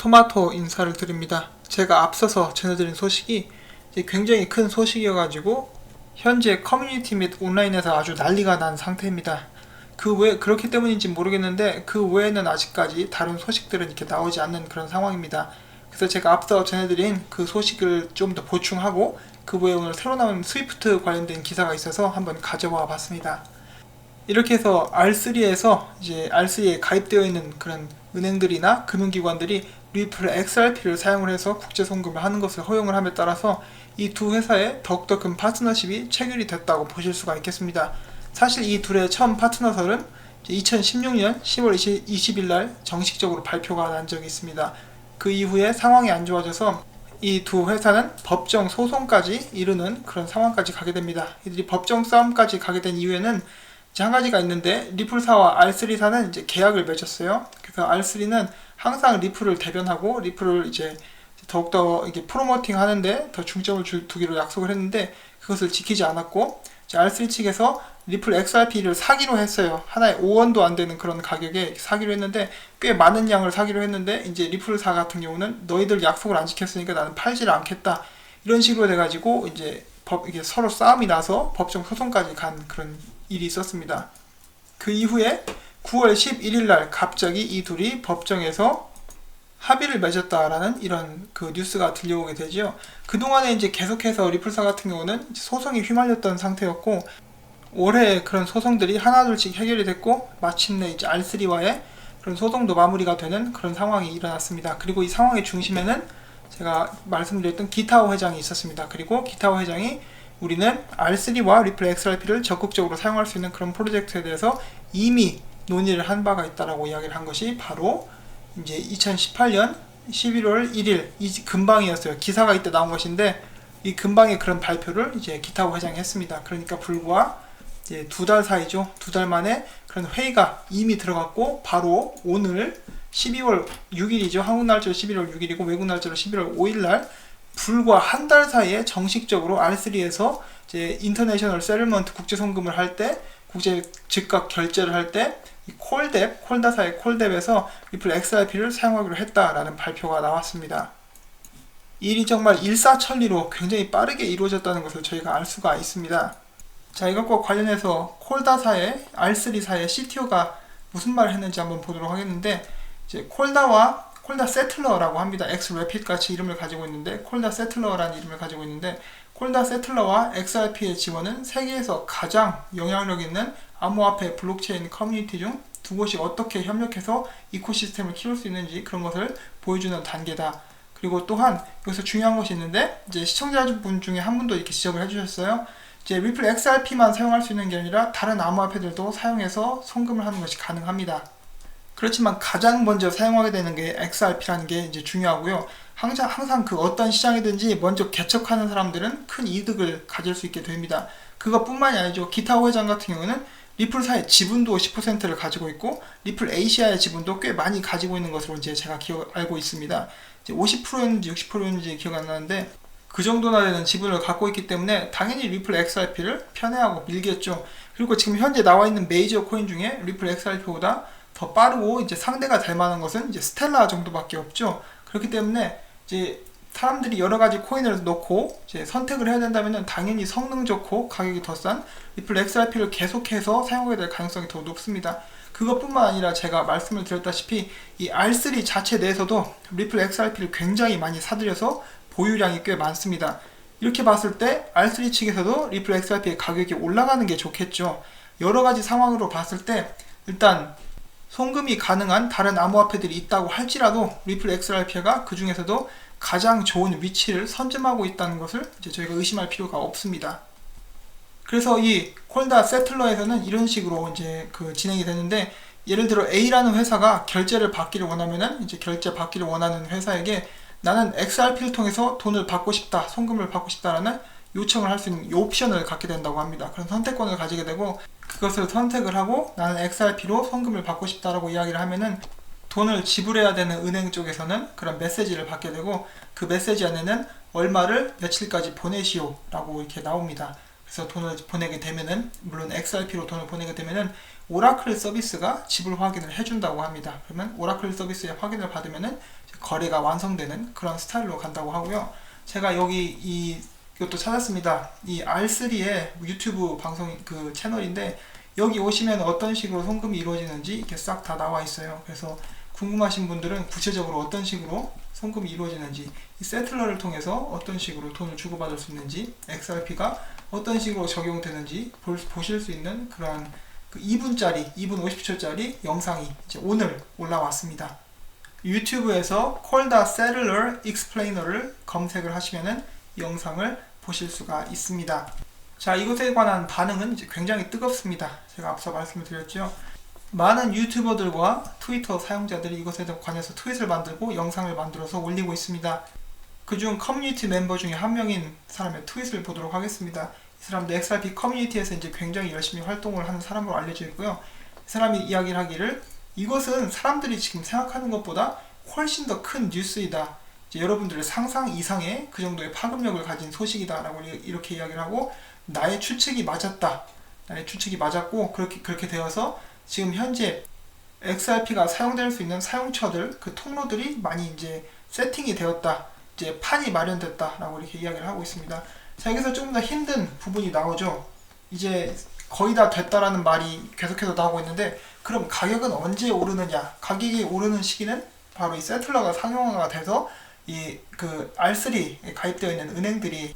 토마토 인사를 드립니다. 제가 앞서서 전해드린 소식이 굉장히 큰 소식이어가지고 현재 커뮤니티 및 온라인에서 아주 난리가 난 상태입니다. 그 외 그렇기 때문인지 모르겠는데 그 외에는 아직까지 다른 소식들은 이렇게 나오지 않는 그런 상황입니다. 그래서 제가 앞서 전해드린 그 소식을 좀 더 보충하고 그 외에 오늘 새로 나온 스위프트 관련된 기사가 있어서 한번 가져와 봤습니다. 이렇게 해서 R3에서 이제 R3에 가입되어 있는 그런 은행들이나 금융기관들이 리플 XRP를 사용을 해서 국제 송금을 하는 것을 허용을 함에 따라서 이 두 회사의 더욱더 큰 파트너십이 체결이 됐다고 보실 수가 있겠습니다. 사실 이 둘의 처음 파트너설은 2016년 10월 20, 일 날 정식적으로 발표가 난 적이 있습니다. 그 이후에 상황이 안 좋아져서 이 두 회사는 법정 소송까지 이르는 그런 상황까지 가게 됩니다. 이들이 법정 싸움까지 가게 된 이유에는 이제 한 가지가 있는데 리플사와 R3사는 이제 계약을 맺었어요. 그래서 R3는 항상 리플을 대변하고 리플을 이제 더욱더 이게 프로모팅 하는데 더 중점을 주, 두기로 약속을 했는데 그것을 지키지 않았고 이제 R3 측에서 리플 XRP를 사기로 했어요. 하나에 5원도 안 되는 그런 가격에 사기로 했는데 꽤 많은 양을 사기로 했는데 이제 리플사 같은 경우는 너희들 약속을 안 지켰으니까 나는 팔지를 않겠다. 이런 식으로 돼가지고 이제 법 이게 서로 싸움이 나서 법정 소송까지 간 그런 일이 있었습니다. 그 이후에 9월 11일 날 갑자기 이 둘이 법정에서 합의를 맺었다라는 이런 그 뉴스가 들려오게 되죠. 그동안에 이제 계속해서 리플사 같은 경우는 소송이 휘말렸던 상태였고 올해 그런 소송들이 하나둘씩 해결이 됐고 마침내 이제 R3와의 그런 소송도 마무리가 되는 그런 상황이 일어났습니다. 그리고 이 상황의 중심에는 제가 말씀드렸던 기타오 회장이 있었습니다. 그리고 기타오 회장이 우리는 R3와 리플 XRP를 적극적으로 사용할 수 있는 그런 프로젝트에 대해서 이미 논의를 한 바가 있다라고 이야기를 한 것이 바로 이제 2018년 11월 1일 이 근방이었어요. 기사가 이때 나온 것인데 이 근방에 그런 발표를 이제 기타오 회장이 했습니다. 그러니까 불과 이제 두 달 사이죠. 두 달 만에 그런 회의가 이미 들어갔고 바로 오늘 12월 6일이죠. 한국 날짜로 11월 6일이고 외국 날짜로 11월 5일 날 불과 한 달 사이에 정식적으로 R3에서 이제 인터내셔널 세틀먼트 국제 송금을 할 때 국제 즉각 결제를 할때이 콜뎁 콜다사의 콜뎁에서 리플 XRP를 사용하기로 했다라는 발표가 나왔습니다. 일이 정말 일사천리로 굉장히 빠르게 이루어졌다는 것을 저희가 알 수가 있습니다. 자 이것과 관련해서 콜다사의 R3사의 CTO가 무슨 말을 했는지 한번 보도록 하겠는데 이제 콜다와 콜다 세틀러라고 합니다. 레핏 같이 이름을 가지고 있는데 콜다 세틀러라는 이름을 가지고 있는데 콜다 세틀러와 XRP의 지원은 세계에서 가장 영향력 있는 암호화폐 블록체인 커뮤니티 중 두 곳이 어떻게 협력해서 이코시스템을 키울 수 있는지 그런 것을 보여주는 단계다. 그리고 또한 여기서 중요한 것이 있는데 이제 시청자분 중에 한 분도 이렇게 지적을 해주셨어요. 이제 리플 XRP만 사용할 수 있는 게 아니라 다른 암호화폐들도 사용해서 송금을 하는 것이 가능합니다. 그렇지만 가장 먼저 사용하게 되는 게 XRP라는 게 이제 중요하고요. 항상, 항상 그 어떤 시장이든지 먼저 개척하는 사람들은 큰 이득을 가질 수 있게 됩니다. 그것뿐만이 아니죠. 기타 회장 같은 경우는 리플사의 지분도 10%를 가지고 있고 리플 에이시아의 지분도 꽤 많이 가지고 있는 것으로 이제 제가 기억 알고 있습니다. 이제 50%였는지 60%였는지 기억 안 나는데 그 정도나 되는 지분을 갖고 있기 때문에 당연히 리플 XRP를 편애하고 밀겠죠. 그리고 지금 현재 나와 있는 메이저 코인 중에 리플 XRP보다 더 빠르고 이제 상대가 될 만한 것은 이제 스텔라 정도밖에 없죠. 그렇기 때문에 이제 사람들이 여러 가지 코인을 넣고 이제 선택을 해야 된다면 당연히 성능 좋고 가격이 더 싼 리플 XRP를 계속해서 사용하게 될 가능성이 더 높습니다. 그것뿐만 아니라 제가 말씀을 드렸다시피 이 R3 자체 내에서도 리플 XRP를 굉장히 많이 사들여서 보유량이 꽤 많습니다. 이렇게 봤을 때 R3 측에서도 리플 XRP의 가격이 올라가는 게 좋겠죠. 여러 가지 상황으로 봤을 때 일단 송금이 가능한 다른 암호화폐들이 있다고 할지라도 리플 XRP가 그 중에서도 가장 좋은 위치를 선점하고 있다는 것을 이제 저희가 의심할 필요가 없습니다. 그래서 이 콜다 세틀러에서는 이런 식으로 이제 그 진행이 되는데 예를 들어 A라는 회사가 결제를 받기를 원하면은 이제 결제 받기를 원하는 회사에게 나는 XRP를 통해서 돈을 받고 싶다, 송금을 받고 싶다라는 요청을 할 수 있는 옵션을 갖게 된다고 합니다. 그런 선택권을 가지게 되고 그것을 선택을 하고 나는 XRP로 송금을 받고 싶다라고 이야기를 하면은 돈을 지불해야 되는 은행 쪽에서는 그런 메시지를 받게 되고 그 메시지 안에는 얼마를 며칠까지 보내시오 라고 이렇게 나옵니다. 그래서 돈을 보내게 되면은 물론 XRP로 돈을 보내게 되면은 오라클 서비스가 지불 확인을 해준다고 합니다. 그러면 오라클 서비스의 확인을 받으면은 거래가 완성되는 그런 스타일로 간다고 하고요. 제가 여기 이 이것도 찾았습니다. 이 R3의 유튜브 방송 그 채널인데 여기 오시면 어떤 식으로 송금이 이루어지는지 이렇게 싹 다 나와 있어요. 그래서 궁금하신 분들은 구체적으로 어떤 식으로 송금이 이루어지는지 이 세틀러를 통해서 어떤 식으로 돈을 주고받을 수 있는지 XRP가 어떤 식으로 적용되는지 볼, 보실 수 있는 그런 그 2분짜리 2분 50초짜리 영상이 이제 오늘 올라왔습니다. 유튜브에서 콜다 셀룰러 익스플레이너를 검색을 하시면은 이 영상을 보실 수가 있습니다. 자, 이것에 관한 반응은 이제 굉장히 뜨겁습니다. 제가 앞서 말씀을 드렸죠. 많은 유튜버들과 트위터 사용자들이 이것에 관해서 트윗을 만들고 영상을 만들어서 올리고 있습니다. 그중 커뮤니티 멤버 중에 한 명인 사람의 트윗을 보도록 하겠습니다. 이 사람도 XRP 커뮤니티에서 이제 굉장히 열심히 활동을 하는 사람으로 알려져 있고요. 이 사람이 이야기를 하기를 이것은 사람들이 지금 생각하는 것보다 훨씬 더 큰 뉴스이다. 여러분들의 상상 이상의 그 정도의 파급력을 가진 소식이다라고 이렇게 이야기를 하고 나의 추측이 맞았다. 나의 추측이 맞았고 그렇게 그렇게 되어서 지금 현재 XRP가 사용될 수 있는 사용처들 그 통로들이 많이 이제 세팅이 되었다. 이제 판이 마련됐다라고 이렇게 이야기를 하고 있습니다. 자 여기서 조금 더 힘든 부분이 나오죠. 이제 거의 다 됐다라는 말이 계속해서 나오고 있는데 그럼 가격은 언제 오르느냐? 가격이 오르는 시기는 바로 이 세틀러가 상용화가 돼서 이 그 R3에 가입되어 있는 은행들이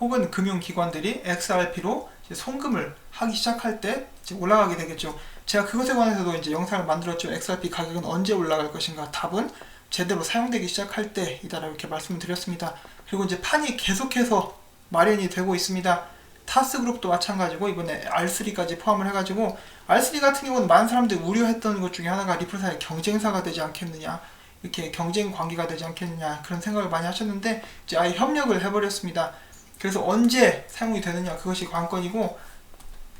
혹은 금융기관들이 XRP로 송금을 하기 시작할 때 올라가게 되겠죠. 제가 그것에 관해서도 이제 영상을 만들었죠. XRP 가격은 언제 올라갈 것인가? 답은 제대로 사용되기 시작할 때이다라고 이렇게 말씀을 드렸습니다. 그리고 이제 판이 계속해서 마련이 되고 있습니다. 타스 그룹도 마찬가지고 이번에 R3까지 포함을 해가지고 R3 같은 경우는 많은 사람들이 우려했던 것 중에 하나가 리플사의 경쟁사가 되지 않겠느냐 이렇게 경쟁 관계가 되지 않겠느냐 그런 생각을 많이 하셨는데 이제 아예 협력을 해버렸습니다. 그래서 언제 사용이 되느냐 그것이 관건이고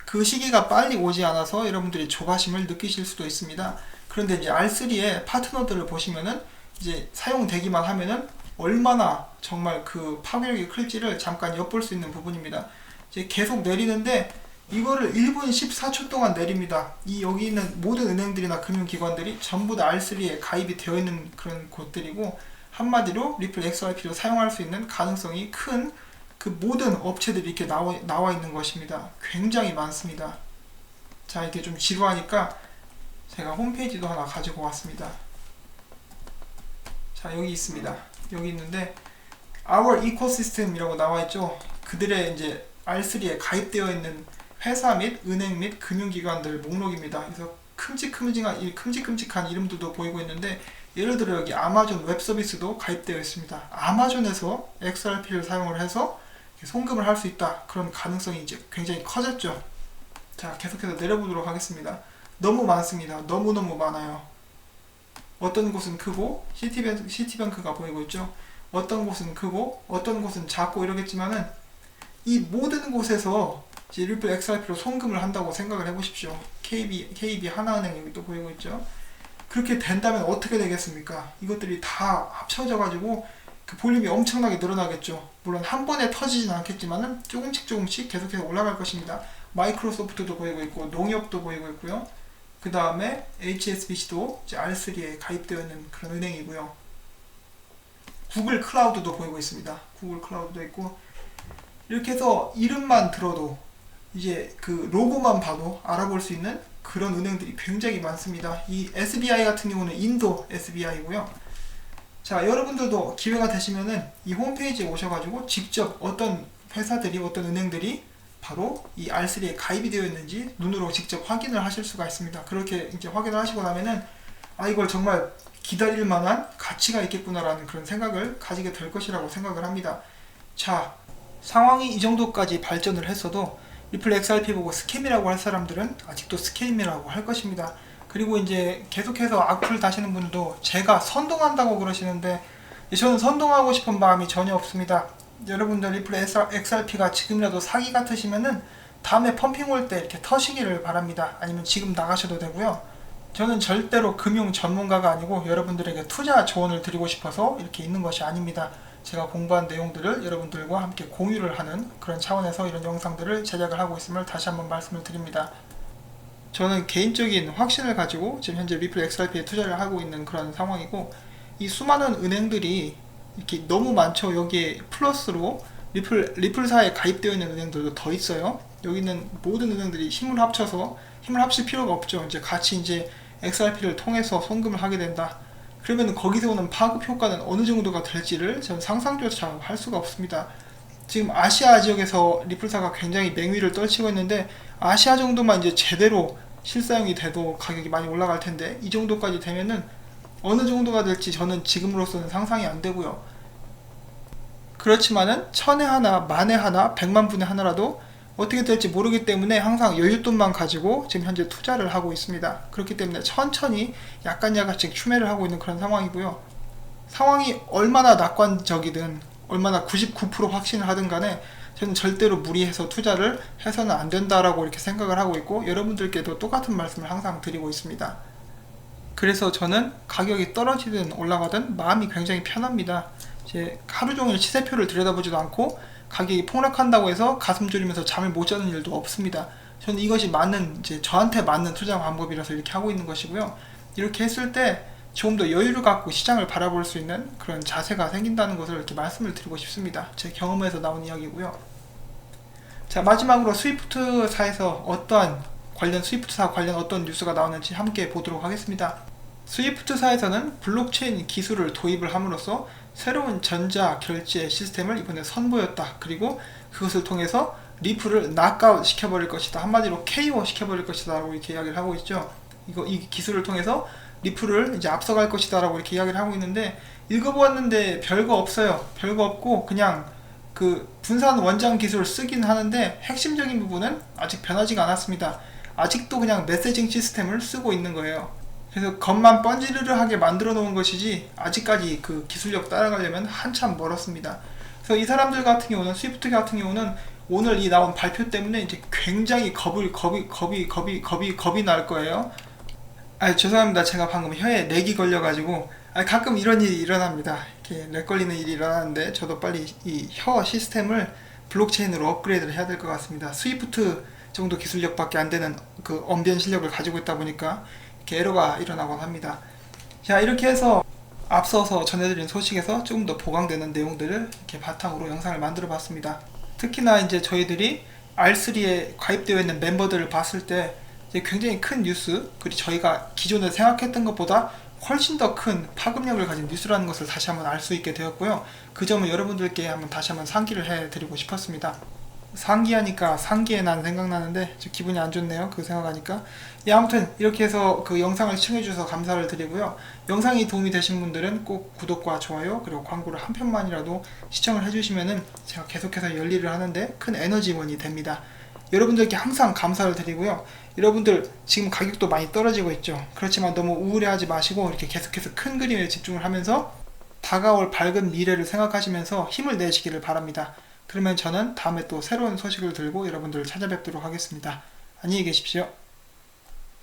그 시기가 빨리 오지 않아서 여러분들이 조바심을 느끼실 수도 있습니다. 그런데 이제 R3의 파트너들을 보시면은 이제 사용되기만 하면은 얼마나 정말 그 파괴력이 클지를 잠깐 엿볼 수 있는 부분입니다. 이제 계속 내리는데 이거를 1분 14초 동안 내립니다. 이 여기 있는 모든 은행들이나 금융기관들이 전부 다 R3에 가입이 되어 있는 그런 곳들이고 한마디로 리플 XRP를 사용할 수 있는 가능성이 큰 그 모든 업체들이 이렇게 나와, 나와 있는 것입니다. 굉장히 많습니다. 자, 이게 좀 지루하니까 제가 홈페이지도 하나 가지고 왔습니다. 자, 여기 있습니다. 여기 있는데 Our Ecosystem이라고 나와 있죠. 그들의 이제 R3에 가입되어 있는 회사 및 은행 및 금융기관들 목록입니다. 그래서 큼직큼직한 큼직큼직한 이름들도 보이고 있는데 예를 들어 여기 아마존 웹 서비스도 가입되어 있습니다. 아마존에서 XRP를 사용을 해서 송금을 할 수 있다. 그런 가능성이 이제 굉장히 커졌죠. 자, 계속해서 내려보도록 하겠습니다. 너무 많습니다. 너무너무 많아요. 어떤 곳은 크고 시티뱅, 시티뱅크가 보이고 있죠. 어떤 곳은 크고 어떤 곳은 작고 이러겠지만은 이 모든 곳에서 리플 XRP로 송금을 한다고 생각을 해보십시오. KB, KB 하나은행 여기 또 보이고 있죠. 그렇게 된다면 어떻게 되겠습니까? 이것들이 다 합쳐져 가지고 그 볼륨이 엄청나게 늘어나겠죠. 물론 한 번에 터지진 않겠지만은 조금씩 조금씩 계속해서 올라갈 것입니다. 마이크로소프트도 보이고 있고 농협도 보이고 있고요. 그 다음에 HSBC도 R3에 가입되어 있는 그런 은행이고요. 구글 클라우드도 보이고 있습니다. 구글 클라우드도 있고 이렇게 해서 이름만 들어도 이제 그 로고만 봐도 알아볼 수 있는 그런 은행들이 굉장히 많습니다. 이 SBI 같은 경우는 인도 SBI고요. 자, 여러분들도 기회가 되시면은 이 홈페이지에 오셔가지고 직접 어떤 회사들이 어떤 은행들이 바로 이 R3에 가입이 되어 있는지 눈으로 직접 확인을 하실 수가 있습니다. 그렇게 이제 확인을 하시고 나면은 아 이걸 정말 기다릴 만한 가치가 있겠구나라는 그런 생각을 가지게 될 것이라고 생각을 합니다. 자, 상황이 이 정도까지 발전을 했어도 리플 XRP 보고 스캠이라고 할 사람들은 아직도 스캠이라고 할 것입니다. 그리고 이제 계속해서 악플 다시는 분들도 제가 선동한다고 그러시는데 저는 선동하고 싶은 마음이 전혀 없습니다. 여러분들 리플 XRP가 지금이라도 사기 같으시면은 다음에 펌핑 올 때 이렇게 터시기를 바랍니다. 아니면 지금 나가셔도 되고요. 저는 절대로 금융 전문가가 아니고 여러분들에게 투자 조언을 드리고 싶어서 이렇게 있는 것이 아닙니다. 제가 공부한 내용들을 여러분들과 함께 공유를 하는 그런 차원에서 이런 영상들을 제작을 하고 있음을 다시 한번 말씀을 드립니다. 저는 개인적인 확신을 가지고 지금 현재 리플 XRP에 투자를 하고 있는 그런 상황이고 이 수많은 은행들이 이렇게 너무 많죠. 여기에 플러스로 리플 리플사에 가입되어 있는 은행들도 더 있어요. 여기는 모든 은행들이 힘을 합쳐서 힘을 합칠 필요가 없죠. 이제 같이 이제 XRP를 통해서 송금을 하게 된다. 그러면 거기서 오는 파급 효과는 어느 정도가 될지를 저는 상상조차 할 수가 없습니다. 지금 아시아 지역에서 리플사가 굉장히 맹위를 떨치고 있는데 아시아 정도만 이제 제대로 실사용이 돼도 가격이 많이 올라갈 텐데 이 정도까지 되면은 어느 정도가 될지 저는 지금으로서는 상상이 안 되고요. 그렇지만은 천에 하나, 만에 하나, 백만 분의 하나라도 어떻게 될지 모르기 때문에 항상 여윳돈만 가지고 지금 현재 투자를 하고 있습니다. 그렇기 때문에 천천히 약간 약간씩 추매를 하고 있는 그런 상황이고요. 상황이 얼마나 낙관적이든 얼마나 99% 확신을 하든 간에 저는 절대로 무리해서 투자를 해서는 안 된다라고 이렇게 생각을 하고 있고 여러분들께도 똑같은 말씀을 항상 드리고 있습니다. 그래서 저는 가격이 떨어지든 올라가든 마음이 굉장히 편합니다. 이제 하루 종일 시세표를 들여다보지도 않고 가격이 폭락한다고 해서 가슴 졸이면서 잠을 못 자는 일도 없습니다. 저는 이것이 맞는 이제 저한테 맞는 투자 방법이라서 이렇게 하고 있는 것이고요. 이렇게 했을 때좀더 여유를 갖고 시장을 바라볼 수 있는 그런 자세가 생긴다는 것을 이렇게 말씀을 드리고 싶습니다. 제 경험에서 나온 이야기고요. 자 마지막으로 스위프트사에서 어떠한 관련 스위프트사 관련 어떤 뉴스가 나오는지 함께 보도록 하겠습니다. 스위프트사에서는 블록체인 기술을 도입을 함으로써 새로운 전자 결제 시스템을 이번에 선보였다. 그리고 그것을 통해서 리플을 낙아웃 시켜버릴 것이다. 한마디로 KO 시켜버릴 것이다라고 이렇게 이야기를 하고 있죠. 이거 이 기술을 통해서 리플을 이제 앞서갈 것이다라고 이렇게 이야기를 하고 있는데 읽어보았는데 별거 없어요. 별거 없고 그냥 그 분산 원장 기술을 쓰긴 하는데 핵심적인 부분은 아직 변하지가 않았습니다. 아직도 그냥 메시징 시스템을 쓰고 있는 거예요. 그래서 겉만 번지르르하게 만들어 놓은 것이지 아직까지 그 기술력 따라가려면 한참 멀었습니다. 그래서 이 사람들 같은 경우는 스위프트 같은 경우는 오늘 이 나온 발표 때문에 이제 굉장히 겁을 겁이 겁이 겁이 겁이 겁이 날 거예요. 아 죄송합니다. 제가 방금 혀에 렉이 걸려가지고 아 가끔 이런 일이 일어납니다. 이렇게 렉 걸리는 일이 일어나는데 저도 빨리 이 혀 시스템을 블록체인으로 업그레이드를 해야 될 것 같습니다. 스위프트 정도 기술력밖에 안 되는 그 언변 실력을 가지고 있다 보니까 게 에러가 일어나곤 합니다. 자 이렇게 해서 앞서서 전해드린 소식에서 조금 더 보강되는 내용들을 이렇게 바탕으로 영상을 만들어 봤습니다. 특히나 이제 저희들이 R3에 가입되어 있는 멤버들을 봤을 때 굉장히 큰 뉴스, 그리고 저희가 기존에 생각했던 것보다 훨씬 더 큰 파급력을 가진 뉴스라는 것을 다시 한번 알 수 있게 되었고요. 그 점을 여러분들께 한번 다시 한번 상기를 해드리고 싶었습니다. 상기하니까 상기에 난 생각나는데 저 기분이 안 좋네요. 그 생각하니까. 예, 아무튼 이렇게 해서 그 영상을 시청해주셔서 감사를 드리고요. 영상이 도움이 되신 분들은 꼭 구독과 좋아요 그리고 광고를 한 편만이라도 시청을 해주시면은 제가 계속해서 열일을 하는데 큰 에너지원이 됩니다. 여러분들께 항상 감사를 드리고요. 여러분들 지금 가격도 많이 떨어지고 있죠. 그렇지만 너무 우울해하지 마시고 이렇게 계속해서 큰 그림에 집중을 하면서 다가올 밝은 미래를 생각하시면서 힘을 내시기를 바랍니다. 그러면 저는 다음에 또 새로운 소식을 들고 여러분들을 찾아뵙도록 하겠습니다. 안녕히 계십시오.